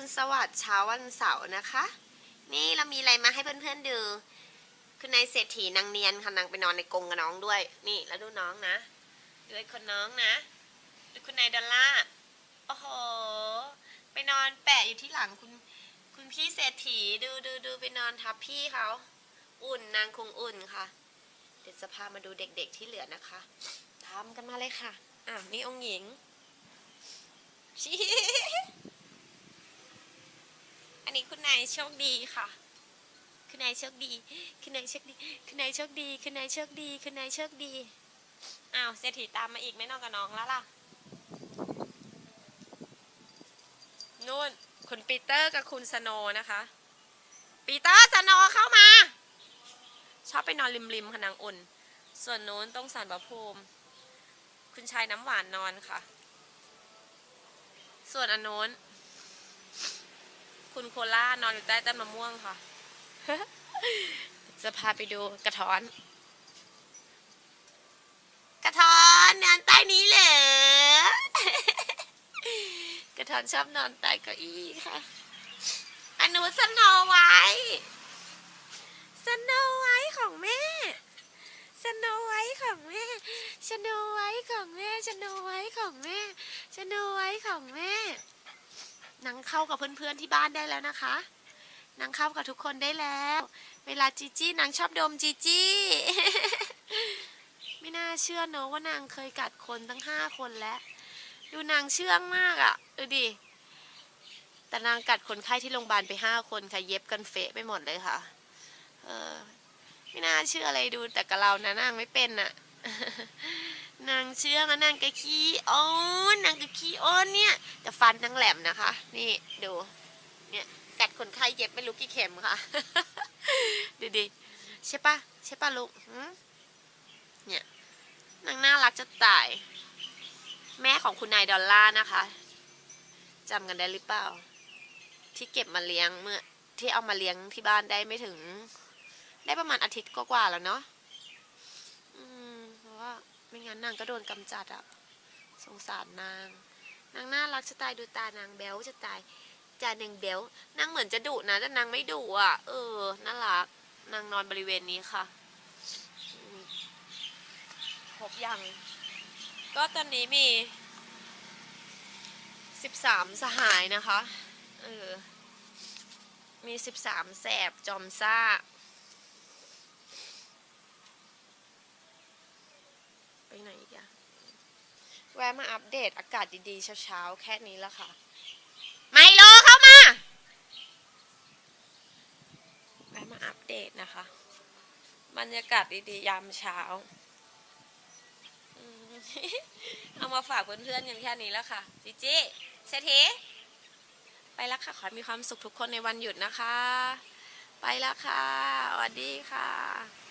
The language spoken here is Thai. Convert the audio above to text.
รุณสวัสดิ์เช้าวันเสาร์นะคะ นี่เรามีอะไรมาให้เพื่อนๆดู คือนายเศรษฐีนางเนียนค่ะนางไปนอนในกรงกับน้องด้วย นี่แล้วดูน้องนะดูไอ้คนน้องนะดูคุณนายดอลล่าโอ้โหไปนอนแปะอยู่ที่หลังคุณ คุณพี่เศรษฐีดูดูดูไปนอนทับพี่เขาอุ่นนางคงอุ่นค่ะ เดี๋ยวจะพามาดูเด็กๆที่เหลือนะคะตามกันมาเลยค่ะอ้าวนี่องค์หญิงชี้ อันนี้คุณนายโชคดีค่ะ คุณนายโชคดี คุณนายโชคดี คุณนายโชคดี คุณนายโชคดี คุณนายโชคดี อ้าวเศรษฐีตามมาอีกไม่นอนกับน้องแล้วล่ะ นู่น คุณปีเตอร์กับคุณสโนนะคะ ปีเตอร์สโนเข้ามา ชอบไปนอนริมๆค่ะนางอุ่น ส่วนนู้นต้องสารประภูมิ คุณชายน้ำหวานนอนค่ะ ส่วนอันโน้น คุณโคล่านอนอยู่ใต้ต้นมะม่วงค่ะ จะพาไปดูกระท้อน กระท้อนนอนใต้นี้เหรอกระท้อนชอบนอนใต้เก้าอี้ค่ะอนนู้นสโนไว้สโนไว้ของแม่สโนไว้ของแม่สโนไว้ของแม่สโนไว้ของแม่สโนไว้ของแม่ นางเข้ากับเพื่อนๆที่บ้านได้แล้วนะคะนางเข้ากับทุกคนได้แล้ว เวลาจีจี้นางชอบดมจีจี้ไม่น่าเชื่อเนอะว่านางเคยกัดคนตั้งห้าคนแล้ว ดูนางเชื่องมากอะ่ะดูดิแต่นางกัดคนไข้ที่โรงพยาบาลไปห้าคนค่ะ เย็บกันเฟะไปหมดเลยค่ะ เออ ไม่น่าเชื่ออะไรดูแต่กับเรานะนางไม่เป็นน่ะ นางเชื่องนางกะขี้อ้อนนางกะขี้อ้อนเนี่ยแต่ฟันนางแหลมนะคะ นี่ดูเนี่ยกัดคนไข้เย็บไม่รู้กี่เข็มค่ะดูดิใช่ปะใช่ปะลูกเนี่ยนางน่ารักจะตาย แม่ของคุณนายดอลล่าร์นะคะจำกันได้หรือเปล่า ที่เก็บมาเลี้ยงเมื่อที่เอามาเลี้ยงที่บ้านได้ไม่ถึง ได้ประมาณอาทิตย์กว่าๆแล้วเนาะ อืม เพราะว่า ไม่งั้นนางก็โดนกำจัดอะสงสารนาง นางน่ารักจะตายดูตานางแบลจะตายจานางแบลนางเหมือนจะดุนะแต่นางไม่ดุอะเออน่ารักนางนอนบริเวณนี้ค่ะอืมครบยัง ก็ตอนนี้มีสิบสามสหายนะคะ เออ มีสิบสามแสบจอมซ่า ไปไหนอีกอะ แวะมาอัปเดตอากาศดีๆเช้าๆ แค่นี้แล้วค่ะ ไมโลเข้ามา แวะมาอัปเดตนะคะ บรรยากาศดีๆ ยามเช้า เอามาฝากเพื่อนๆกันแค่นี้แล้วค่ะ จิจิเศรษฐีไปแล้วค่ะ ขอให้มีความสุขทุกคนในวันหยุดนะคะ ไปแล้วค่ะสวัสดีค่ะ